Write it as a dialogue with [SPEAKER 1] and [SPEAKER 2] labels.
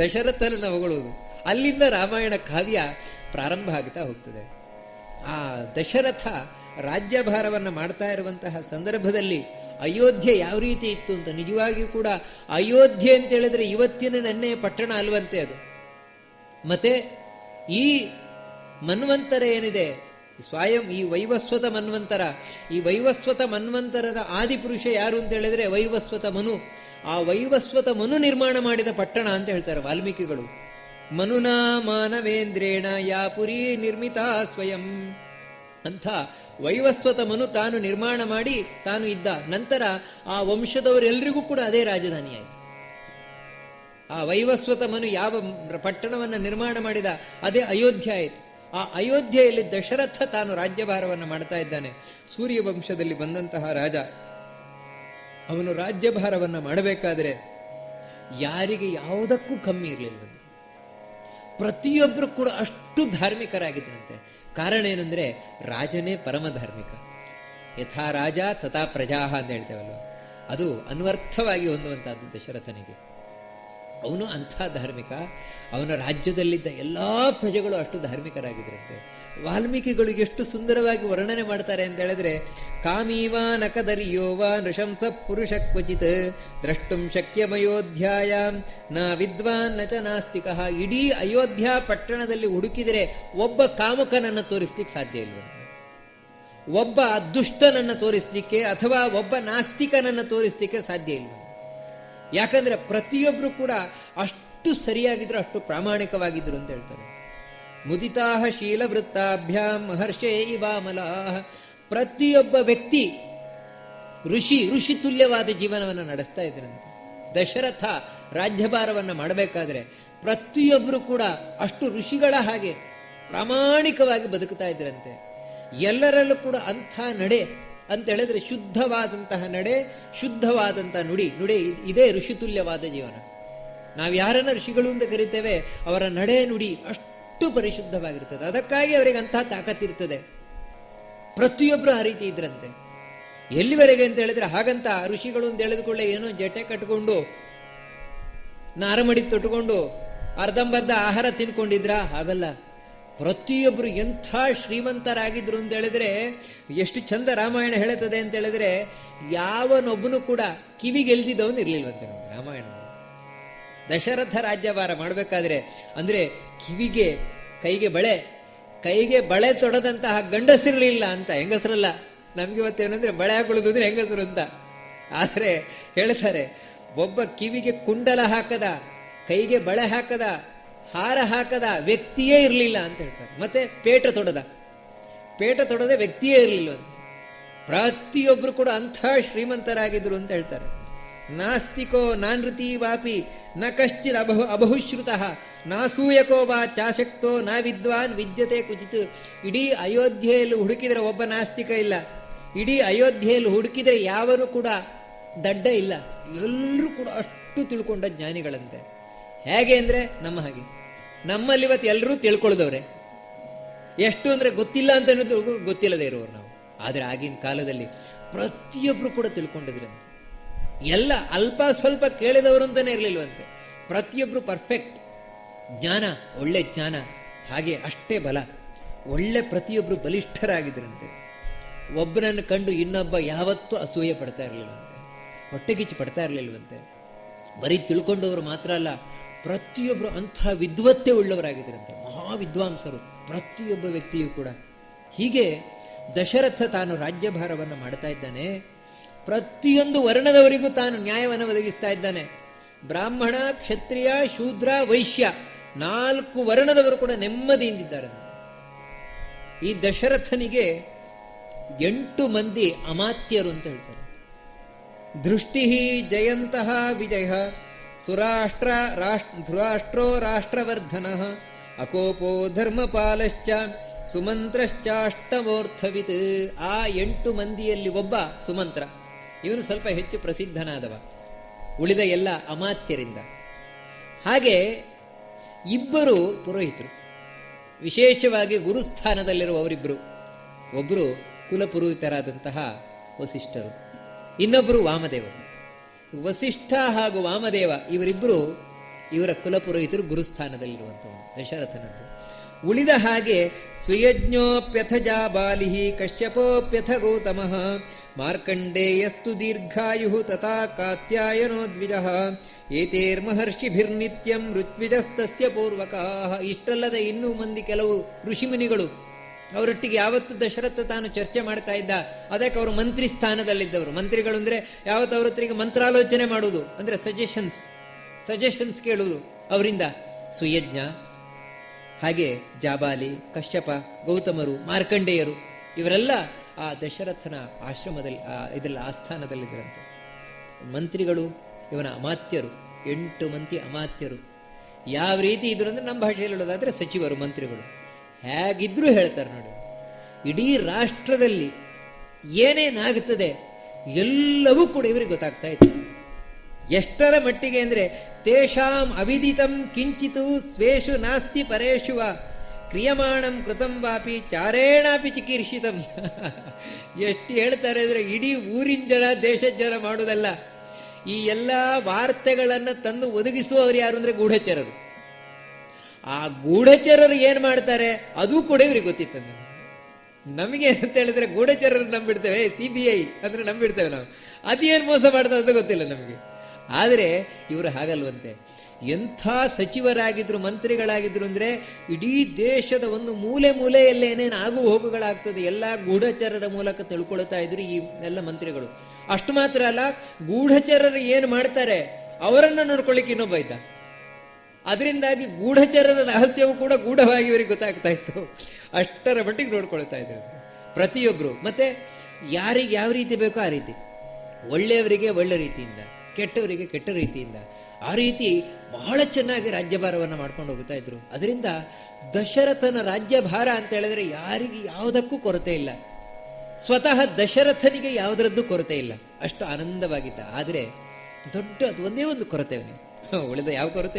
[SPEAKER 1] ದಶರಥನನ್ನ ಹೊಗಳುವುದು ಅಲ್ಲಿಂದ ರಾಮಾಯಣ ಕಾವ್ಯ ಪ್ರಾರಂಭ ಆಗ್ತಾ ಹೋಗ್ತದೆ. ಆ ದಶರಥ ರಾಜ್ಯಭಾರವನ್ನು ಮಾಡ್ತಾ ಇರುವಂತಹ ಸಂದರ್ಭದಲ್ಲಿ ಅಯೋಧ್ಯೆ ಯಾವ ರೀತಿ ಇತ್ತು ಅಂತ ನಿಜವಾಗಿಯೂ ಕೂಡ ಅಯೋಧ್ಯೆ ಅಂತ ಹೇಳಿದ್ರೆ ಇವತ್ತಿನ ನೆನ್ನೆಯ ಪಟ್ಟಣ ಅಲ್ವಂತೆ ಅದು. ಮತ್ತೆ ಈ ಮನ್ವಂತರ ಏನಿದೆ? ಸ್ವಯಂ ಈ ವೈವಸ್ವತ ಮನ್ವಂತರ. ಈ ವೈವಸ್ವತ ಮನ್ವಂತರದ ಆದಿಪುರುಷ ಯಾರು ಅಂತ ಹೇಳಿದ್ರೆ ವೈವಸ್ವತ ಮನು. ಆ ವೈವಸ್ವತ ಮನು ನಿರ್ಮಾಣ ಮಾಡಿದ ಪಟ್ಟಣ ಅಂತ ಹೇಳ್ತಾರೆ ವಾಲ್ಮೀಕಿಗಳು. ಮನುನಾ ಮಾನವೇಂದ್ರೇಣ, ಯಾ ಪುರಿ ನಿರ್ಮಿತ ಸ್ವಯಂ. ಅಂಥ ವೈವಸ್ವತ ಮನು ತಾನು ನಿರ್ಮಾಣ ಮಾಡಿ ತಾನು ಇದ್ದ ನಂತರ ಆ ವಂಶದವರೆಲ್ಲರಿಗೂ ಕೂಡ ಅದೇ ರಾಜಧಾನಿಯಾಯಿತು. ಆ ವೈವಸ್ವತ ಮನು ಯಾವ ಪಟ್ಟಣವನ್ನು ನಿರ್ಮಾಣ ಮಾಡಿದ ಅದೇ ಅಯೋಧ್ಯ ಆಯಿತು ಆ ಅಯೋಧ್ಯೆಯಲ್ಲಿ ದಶರಥ ತಾನು ರಾಜ್ಯಭಾರವನ್ನು ಮಾಡ್ತಾ ಇದ್ದಾನೆ. ಸೂರ್ಯ ವಂಶದಲ್ಲಿ ಬಂದಂತಹ ರಾಜ. ಅವನು ರಾಜ್ಯಭಾರವನ್ನು ಮಾಡಬೇಕಾದ್ರೆ ಯಾರಿಗೆ ಯಾವುದಕ್ಕೂ ಕಮ್ಮಿ ಇರಲಿಲ್ಲ ಪ್ರತಿಯೊಬ್ಬರು ಕೂಡ ಅಷ್ಟು ಧಾರ್ಮಿಕರಾಗಿದ್ದರಂತೆ ಕಾರಣ ಏನಂದ್ರೆ ರಾಜನೇ ಪರಮ ಧಾರ್ಮಿಕ. ಯಥಾ ರಾಜ ತಥಾ ಪ್ರಜಾ ಅಂತ ಹೇಳ್ತೇವಲ್ವ? ಅದು ಅನ್ವರ್ಥವಾಗಿ ಹೊಂದುವಂತಹದ್ದು ದಶರಥನಿಗೆ. ಅವನು ಅಂಥ ಧಾರ್ಮಿಕ, ಅವನ ರಾಜ್ಯದಲ್ಲಿದ್ದ ಎಲ್ಲಾ ಪ್ರಜೆಗಳು ಅಷ್ಟು ಧಾರ್ಮಿಕರಾಗಿದ್ದರಂತೆ ವಾಲ್ಮೀಕಿಗಳು ಎಷ್ಟು ಸುಂದರವಾಗಿ ವರ್ಣನೆ ಮಾಡ್ತಾರೆ ಅಂತ ಹೇಳಿದ್ರೆ, ಕಾಮೀವಾ ನಕದರಿಯೋವಾ ನೃಶಂಸ ಪುರುಷ ಕ್ವಚಿತ್ ದ್ರಷ್ಟುಂ ಶಕ್ಯಮಯೋಧ್ಯಾಯ, ನ ವಿದ್ವಾನ್ನ ಚ ನಾಸ್ತಿಕ. ಇಡೀ ಅಯೋಧ್ಯ ಪಟ್ಟಣದಲ್ಲಿ ಹುಡುಕಿದರೆ ಒಬ್ಬ ಕಾಮುಕನನ್ನು ತೋರಿಸ್ಲಿಕ್ಕೆ ಸಾಧ್ಯ ಇಲ್ಲ ಒಬ್ಬ ದುಷ್ಟನನ್ನು ತೋರಿಸ್ಲಿಕ್ಕೆ ಅಥವಾ ಒಬ್ಬ ನಾಸ್ತಿಕನನ್ನು ತೋರಿಸ್ಲಿಕ್ಕೆ ಸಾಧ್ಯ ಇಲ್ಲ ಯಾಕಂದ್ರೆ ಪ್ರತಿಯೊಬ್ಬರು ಕೂಡ ಅಷ್ಟು ಸರಿಯಾಗಿದ್ರು, ಅಷ್ಟು ಪ್ರಾಮಾಣಿಕವಾಗಿದ್ರು ಅಂತ ಹೇಳ್ತಾರೆ. ಮುದಿತಾಹ ಶೀಲವೃತ್ತಾಭ್ಯಾಂ ಮಹರ್ಷೇ ಇವಾಮಲಾಹ. ಪ್ರತಿಯೊಬ್ಬ ವ್ಯಕ್ತಿ ಋಷಿ ಋಷಿ ತುಲ್ಯವಾದ ಜೀವನವನ್ನು ನಡೆಸ್ತಾ ಇದ್ರಂತೆ ದಶರಥ ರಾಜ್ಯಭಾರವನ್ನು ಮಾಡಬೇಕಾದ್ರೆ ಪ್ರತಿಯೊಬ್ಬರು ಕೂಡ ಅಷ್ಟು ಋಷಿಗಳ ಹಾಗೆ ಪ್ರಾಮಾಣಿಕವಾಗಿ ಬದುಕುತ್ತಾ ಇದ್ರಂತೆ. ಎಲ್ಲರಲ್ಲೂ ಕೂಡ ಅಂಥ ನಡೆ ಅಂತ ಹೇಳಿದ್ರೆ ಶುದ್ಧವಾದಂತಹ ನಡೆ ಶುದ್ಧವಾದಂತಹ ನುಡಿ. ನುಡಿ ಇದ್- ಋಷಿತುಲ್ಯವಾದ ಜೀವನ. ನಾವು ಯಾರನ್ನ ಋಷಿಗಳು ಅಂತ ಕರಿತೇವೆ, ಅವರ ನಡೆ, ನುಡಿ ಅಷ್ಟು ಪರಿಶುದ್ಧವಾಗಿರ್ತದೆ. ಅದಕ್ಕಾಗಿ ಅವರಿಗೆ ಅಂತಹ ತಾಕತ್ತಿರ್ತದೆ ಪ್ರತಿಯೊಬ್ಬರು ಆ ರೀತಿ ಇದ್ರಂತೆ. ಎಲ್ಲಿವರೆಗೆ ಅಂತ ಹೇಳಿದ್ರೆ ಹಾಗಂತ ಋಷಿಗಳು ಅಂತ ಹೇಳಿದುಕೊಳ್ಳೆ ಏನೋ ಜಟೆ ಕಟ್ಕೊಂಡು, ನಾರಮಡಿ ತೊಟ್ಕೊಂಡು, ಅರ್ಧಂಬರ್ಧ ಆಹಾರ ತಿನ್ಕೊಂಡಿದ್ರಾ? ಹಾಗಲ್ಲ. ಪ್ರತಿಯೊಬ್ಬರು ಎಂಥ ಶ್ರೀಮಂತರಾಗಿದ್ರು ಅಂತ ಹೇಳಿದ್ರೆ, ಎಷ್ಟು ಚಂದ ರಾಮಾಯಣ ಹೇಳುತ್ತದೆ ಅಂತ ಹೇಳಿದ್ರೆ, ಯಾವನೊಬ್ಬನು ಕೂಡ ಕಿವಿಗೆಲ್ದಿದ್ದವನು ಇರಲಿಲ್ಲವಂತೆ ರಾಮಾಯಣ ದಶರಥ ರಾಜ್ಯಭಾರ ಮಾಡಬೇಕಾದ್ರೆ, ಅಂದರೆ ಕಿವಿಗೆ, ಕೈಗೆ ಬಳೆ ಕೈಗೆ ಬಳೆ ತೊಡದಂತಹ ಗಂಡಸಿರಲಿಲ್ಲ ಅಂತ, ಹೆಂಗಸರಲ್ಲ? ನಮ್ಗೆ ಇವತ್ತೇನಂದ್ರೆ ಬಳೆ ಹಾಕೊಳ್ಳೋದು ಅಂದ್ರೆ ಹೆಂಗಸರು ಅಂತ. ಆದರೆ ಹೇಳ್ತಾರೆ, ಒಬ್ಬ ಕಿವಿಗೆ ಕುಂಡಲ ಹಾಕದ, ಕೈಗೆ ಬಳೆ ಹಾಕದ ಹಾರ ಹಾಕದ ವ್ಯಕ್ತಿಯೇ ಇರಲಿಲ್ಲ ಅಂತ ಹೇಳ್ತಾರೆ. ಮತ್ತೆ ಪೇಟ ತೊಡದ. ಪೇಟ ತೊಡದ ವ್ಯಕ್ತಿಯೇ ಇರಲಿಲ್ಲ ಅಂತ. ಪ್ರತಿಯೊಬ್ಬರು ಕೂಡ ಅಂಥ ಶ್ರೀಮಂತರಾಗಿದ್ರು ಅಂತ ಹೇಳ್ತಾರೆ. ನಾಸ್ತಿಕೋ ನಾನೃತಿ ವಾಪಿ ನ ಕಶ್ಚಿತ್ ಅಬಹು ಅಬಹುಶ್ರುತ ನಾಸೂಯಕೋ ವಾ ಚಾಶಕ್ತೋ ನಾ ವಿದ್ವಾನ್ ವಿದ್ಯತೆ ಕುಚಿತ್. ಇಡೀ ಅಯೋಧ್ಯೆಯಲ್ಲಿ ಹುಡುಕಿದರೆ ಒಬ್ಬ ನಾಸ್ತಿಕ ಇಲ್ಲ. ಇಡೀ ಅಯೋಧ್ಯೆಯಲ್ಲಿ ಹುಡುಕಿದರೆ ಯಾವನು ಕೂಡ ದಡ್ಡ ಇಲ್ಲ. ಎಲ್ಲರೂ ಕೂಡ ಅಷ್ಟು ತಿಳ್ಕೊಂಡ ಜ್ಞಾನಿಗಳಂತೆ. ಹೇಗೆ ಅಂದರೆ ನಮ್ಮ ಹಾಗೆ. ನಮ್ಮಲ್ಲಿ ಇವತ್ತು ಎಲ್ಲರೂ ತಿಳ್ಕೊಳ್ದವ್ರೆ ಎಷ್ಟು ಅಂದರೆ ಗೊತ್ತಿಲ್ಲ ಅಂತ ಅನ್ನೋದು ಗೊತ್ತಿಲ್ಲದೆ ಇರೋರು ನಾವು. ಆದರೆ ಆಗಿನ ಕಾಲದಲ್ಲಿ ಪ್ರತಿಯೊಬ್ಬರು ಕೂಡ ತಿಳ್ಕೊಂಡಿದ್ರಂತೆ. ಎಲ್ಲ ಅಲ್ಪ ಸ್ವಲ್ಪ ಕೇಳಿದವರು ಅಂತಲೇ ಇರಲಿಲ್ವಂತೆ. ಪ್ರತಿಯೊಬ್ಬರು ಪರ್ಫೆಕ್ಟ್ ಜ್ಞಾನ, ಒಳ್ಳೆ ಜ್ಞಾನ, ಹಾಗೆ ಅಷ್ಟೇ ಬಲ. ಒಳ್ಳೆ ಪ್ರತಿಯೊಬ್ಬರು ಬಲಿಷ್ಠರಾಗಿದ್ರಂತೆ. ಒಬ್ಬನನ್ನು ಕಂಡು ಇನ್ನೊಬ್ಬ ಯಾವತ್ತೂ ಅಸೂಯೆ ಪಡ್ತಾ ಇರಲಿಲ್ವಂತೆ. ಹೊಟ್ಟೆಗಿಚ್ಚು ಪಡ್ತಾ ಇರಲಿಲ್ವಂತೆ. ಬರೀ ತಿಳ್ಕೊಂಡವರು ಮಾತ್ರ ಅಲ್ಲ ಪ್ರತಿಯೊಬ್ಬರು ಅಂಥ ವಿದ್ವತ್ತೆ ಉಳ್ಳವರಾಗಿದ್ದರಂತೆ ಮಹಾ ವಿದ್ವಾಂಸರು ಪ್ರತಿಯೊಬ್ಬ ವ್ಯಕ್ತಿಯೂ ಕೂಡ. ಹೀಗೆ ದಶರಥ ತಾನು ರಾಜ್ಯಭಾರವನ್ನು ಮಾಡ್ತಾ ಇದ್ದಾನೆ. ಪ್ರತಿಯೊಂದು ವರ್ಣದವರಿಗೂ ತಾನು ನ್ಯಾಯವನ್ನು ಒದಗಿಸ್ತಾ ಇದ್ದಾನೆ. ಬ್ರಾಹ್ಮಣ, ಕ್ಷತ್ರಿಯ, ಶೂದ್ರ, ವೈಶ್ಯ ನಾಲ್ಕು ವರ್ಣದವರು ಕೂಡ ನೆಮ್ಮದಿಯಿಂದಿದ್ದಾರೆ. ಈ ದಶರಥನಿಗೆ ಎಂಟು ಮಂದಿ ಅಮಾತ್ಯರು ಅಂತ ಹೇಳ್ತಾರೆ. ದೃಷ್ಟಿ ಜಯಂತಹ ವಿಜಯ ಸುರಾಷ್ಟ್ರ ರಾಷ್ಟ್ರ ಧೃರಾಷ್ಟ್ರೋ ರಾಷ್ಟ್ರವರ್ಧನ ಅಕೋಪೋ ಧರ್ಮಪಾಲಶ್ಚ ಸುಮಂತ್ರಶ್ಚಾಷ್ಟಮೋರ್ಥವಿತ್. ಆ ಎಂಟು ಮಂದಿಯಲ್ಲಿ ಒಬ್ಬ ಸುಮಂತ್ರ. ಇವನು ಸ್ವಲ್ಪ ಹೆಚ್ಚು ಪ್ರಸಿದ್ಧನಾದವ. ಉಳಿದ ಎಲ್ಲ ಅಮಾತ್ಯರಿಂದ. ಹಾಗೆ ಇಬ್ಬರು ಪುರೋಹಿತರು. ವಿಶೇಷವಾಗಿ ಗುರುಸ್ಥಾನದಲ್ಲಿರುವವರಿಬ್ಬರು ಒಬ್ಬರು ಕುಲಪುರೋಹಿತರಾದಂತಹ ವಸಿಷ್ಠರು. ಇನ್ನೊಬ್ಬರು ವಾಮದೇವರು. ವಸಿಷ್ಠ ಹಾಗೂ ವಾಮದೇವ ಇವರಿಬ್ಬರು ಇವರ ಕುಲಪುರೋಹಿತರು ಗುರುಸ್ಥಾನದಲ್ಲಿರುವಂತಹ ದಶರಥನದ್ದು. ಉಳಿದ ಹಾಗೆ ಸುಯಜ್ಞೋಪ್ಯಥ ಬಾಲಿಹಿ ಕಶ್ಯಪೋಪ್ಯಥ ಗೌತಮಃ, ಮಾರ್ಕಂಡೇಯಸ್ತು ದೀರ್ಘಾಯು ತಥಾ ಕಾತ್ಯಾಯನೋ ದ್ವಿಜ, ಏತೇರ್ಮಹರ್ಷಿಭಿರ್ನಿತ್ಯಂ ಋತ್ವಿಜಸ್ತಸ್ಯ ಪೂರ್ವಕಾ. ಇಷ್ಟಲ್ಲದೆ ಇನ್ನೂ ಮಂದಿ ಕೆಲವು ಋಷಿಮುನಿಗಳು ಅವರೊಟ್ಟಿಗೆ ಯಾವತ್ತು ದಶರಥ ತಾನು ಚರ್ಚೆ ಮಾಡ್ತಾ ಇದ್ದ, ಅದಕ್ಕೆ ಅವರು ಮಂತ್ರಿ ಸ್ಥಾನದಲ್ಲಿದ್ದವರು. ಮಂತ್ರಿಗಳು ಅಂದರೆ ಯಾವತ್ತು ಅವ್ರ ಹತ್ರಿಗೆ ಮಂತ್ರಾಲೋಚನೆ ಮಾಡುವುದು? ಅಂದರೆ ಸಜೆಷನ್ಸ್ ಸಜೆಷನ್ಸ್ ಕೇಳುವುದು ಅವರಿಂದ. ಸುಯಜ್ಞ, ಹಾಗೆ ಜಾಬಾಲಿ, ಕಶ್ಯಪ, ಗೌತಮರು, ಮಾರ್ಕಂಡೇಯರು, ಇವರೆಲ್ಲ ಆ ದಶರಥನ ಆಶ್ರಮದಲ್ಲಿ, ಆ ಇದೆಲ್ಲ ಆಸ್ಥಾನದಲ್ಲಿದ್ದರಂತೆ ಮಂತ್ರಿಗಳು ಇವನ ಅಮಾತ್ಯರು, ಎಂಟು ಮಂತ್ರಿ ಅಮಾತ್ಯರು. ಯಾವ ರೀತಿ ಇದ್ರು ಅಂದ್ರೆ ನಮ್ಮ ಭಾಷೆಯಲ್ಲಿ ಹೇಳೋದಾದ್ರೆ ಸಚಿವರು, ಮಂತ್ರಿಗಳು. ಹೇಗಿದ್ರು ಹೇಳ್ತಾರೆ ನೋಡಿ. ಇಡೀ ರಾಷ್ಟ್ರದಲ್ಲಿ ಏನೇನಾಗುತ್ತದೆ ಎಲ್ಲವೂ ಕೂಡ ಇವರಿಗೆ ಗೊತ್ತಾಗ್ತಾ ಇತ್ತು. ಎಷ್ಟರ ಮಟ್ಟಿಗೆ ಅಂದರೆ ತೇಷಾಂ ಅವಿದಿತಂ ಕಿಂಚಿತು ಸ್ವೇಷು ನಾಸ್ತಿ ಪರೇಶು ವ ಕ್ರಿಯಮಾಣಂ ಕೃತಂ ವಾಪಿ ಚಾರೇಣಾಪಿ ಚಿಕೀರ್ಷಿತಂ. ಎಷ್ಟು ಹೇಳ್ತಾರೆ ಅಂದರೆ ಇಡೀ ಊರಿನ ಜನ, ದೇಶದ ಜನ ಮಾಡೋದಲ್ಲ. ಈ ಎಲ್ಲ ವಾರ್ತೆಗಳನ್ನು ತಂದು ಒದಗಿಸುವವರು ಯಾರು ಅಂದರೆ ಗೂಢಚರರು. ಆ ಗೂಢಚರರು ಏನು ಮಾಡ್ತಾರೆ? ಅದು ಕೂಡ ಇವ್ರಿಗೆ ಗೊತ್ತಿತ್ತು ನಮಗೆ ಅಂತ ಹೇಳಿದ್ರೆ ಗೂಢಚರರು ನಂಬಿಡ್ತೇವೆ ಸಿ ಬಿ ಐ ಅಂದ್ರೆ ನಂಬಿಡ್ತೇವೆ ನಾವು. ಅದೇನು ಮೋಸ ಮಾಡ್ತದೆ ಅಂತ ಗೊತ್ತಿಲ್ಲ ನಮಗೆ. ಆದರೆ ಇವರು ಹಾಗಲ್ವಂತೆ. ಎಂಥ ಸಚಿವರಾಗಿದ್ರು, ಮಂತ್ರಿಗಳಾಗಿದ್ರು ಅಂದ್ರೆ ಇಡೀ ದೇಶದ ಒಂದು ಮೂಲೆ ಮೂಲೆಯಲ್ಲಿ ಏನೇನು ಆಗು ಹೋಗುಗಳಾಗ್ತದೆ, ಎಲ್ಲ ಗೂಢಚರರ ಮೂಲಕ ತಿಳ್ಕೊಳ್ತಾ ಇದ್ರು ಈ ಎಲ್ಲ ಮಂತ್ರಿಗಳು. ಅಷ್ಟು ಮಾತ್ರ ಅಲ್ಲ, ಗೂಢಚರರು ಏನು ಮಾಡ್ತಾರೆ? ಅವರನ್ನು ನೋಡ್ಕೊಳ್ಳಿಕ್ಕೆ ಇನ್ನೊಬ್ಬ ಇದ್ದ. ಅದರಿಂದಾಗಿ ಗೂಢಚರರ ರಹಸ್ಯವು ಕೂಡ ಗೂಢವಾಗಿ ಇವರಿಗೆ ಗೊತ್ತಾಗ್ತಾ ಇತ್ತು. ಅಷ್ಟರ ಮಟ್ಟಿಗೆ ನೋಡ್ಕೊಳ್ತಾ ಇದ್ರು. ಪ್ರತಿಯೊಬ್ಬರು ಮತ್ತೆ ಯಾರಿಗೆ ಯಾವ ರೀತಿ ಬೇಕೋ ಆ ರೀತಿ. ಒಳ್ಳೆಯವರಿಗೆ ಒಳ್ಳೆ ರೀತಿಯಿಂದ, ಕೆಟ್ಟವರಿಗೆ ಕೆಟ್ಟ ರೀತಿಯಿಂದ ಆ ರೀತಿ ಬಹಳ ಚೆನ್ನಾಗಿ ರಾಜ್ಯಭಾರವನ್ನು ಮಾಡ್ಕೊಂಡು ಹೋಗ್ತಾ ಇದ್ರು. ಅದರಿಂದ ದಶರಥನ ರಾಜ್ಯಭಾರ ಅಂತ ಹೇಳಿದ್ರೆ ಯಾರಿಗೆ ಯಾವುದಕ್ಕೂ ಕೊರತೆ ಇಲ್ಲ. ಸ್ವತಃ ದಶರಥನಿಗೆ ಯಾವುದರದ್ದು ಕೊರತೆ ಇಲ್ಲ. ಅಷ್ಟು ಆನಂದವಾಗಿದ್ದ. ಆದರೆ ದೊಡ್ಡ ಅದು ಒಂದೇ ಒಂದು ಕೊರತೆ ಉಳಿದ ಯಾವ ಕೊರತೆ